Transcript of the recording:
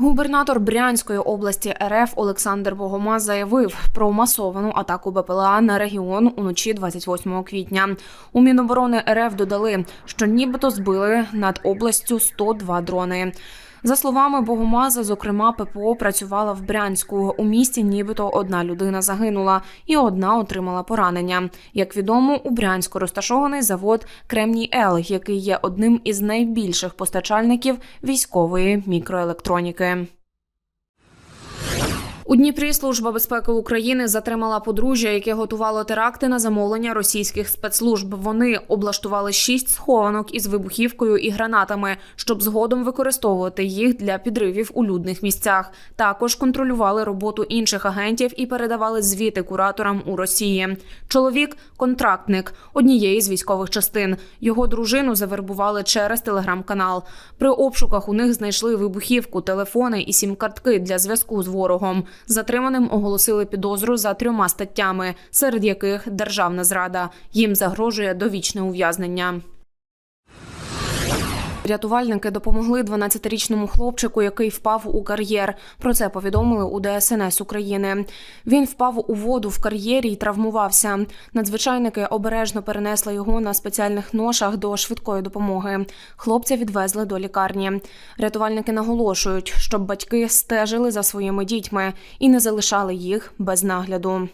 Губернатор Брянської області РФ Олександр Богома заявив про масовану атаку БПЛА на регіон уночі 28 квітня. У Міноборони РФ додали, що нібито збили над областю 102 дрони. За словами Богомаза, зокрема, ППО працювала в Брянську. У місті нібито одна людина загинула і одна отримала поранення. Як відомо, у Брянську розташований завод Кремній Ел, який є одним із найбільших постачальників військової мікроелектроніки. У Дніпрі служба безпеки України затримала подружжя, яке готувало теракти на замовлення російських спецслужб. Вони облаштували шість схованок із вибухівкою і гранатами, щоб згодом використовувати їх для підривів у людних місцях. Також контролювали роботу інших агентів і передавали звіти кураторам у Росії. Чоловік контрактник однієї з військових частин. Його дружину завербували через телеграм-канал. При обшуках у них знайшли вибухівку, телефони і сім-картки для зв'язку з ворогом. Затриманим оголосили підозру за трьома статтями, серед яких державна зрада. Їм загрожує довічне ув'язнення. Рятувальники допомогли 12-річному хлопчику, який впав у кар'єр. Про це повідомили у ДСНС України. Він впав у воду в кар'єрі і травмувався. Надзвичайники обережно перенесли його на спеціальних ношах до швидкої допомоги. Хлопця відвезли до лікарні. Рятувальники наголошують, щоб батьки стежили за своїми дітьми і не залишали їх без нагляду.